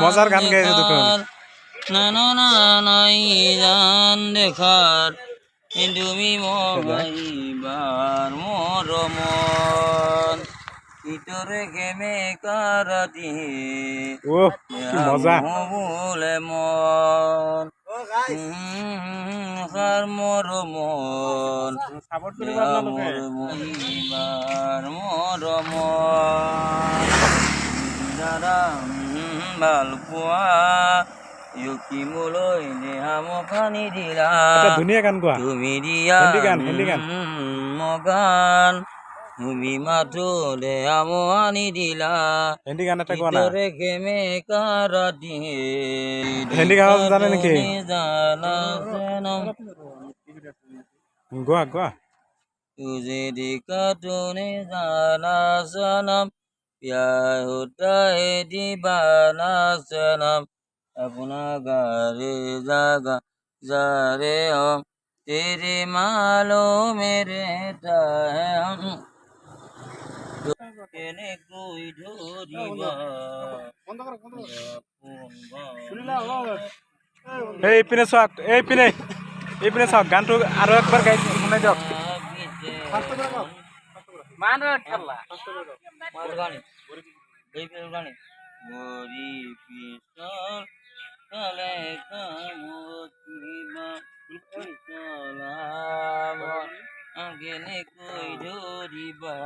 মজার গান গাইছে। দেখার। না না না নাই জান দেখার। তুমি মগাইবার মোর মন। ভিতরে গেমে কারাতি ও কি মজা। বলে মন। হার মোর মন। মোর মন। দাদা ভাল পোৱা ইউকি মোলৈ দেহাম পানী দিলা এটা ধুনীয়া গান গোৱা তুমি দিয়া হিন্দী গান, হিন্দী গান। মগান তুমি মাথো দেহাম আনি দিলা হিন্দী গান এটা গোৱা না ভিতরে গেমে কারা দিয়ে হিন্দী গান জানে নেকি? জানা সনম গোৱা গোৱা तुझे देखा तूने जाना सनम प्यार होता है दीवाना सनम अपना गारे जागा जा रे हम तेरे मालों में रहता है हम तो केने कोई ढोरी बा এই ইপিনে চাওক এই পিনে এইপিনে চাওক গানটো আৰু একবাৰ গাই শুনাই দিয়ক গাড়ি গরি পিস্তল কালে কামতিবা পিস্তলাম আগেনে কই ধরিবা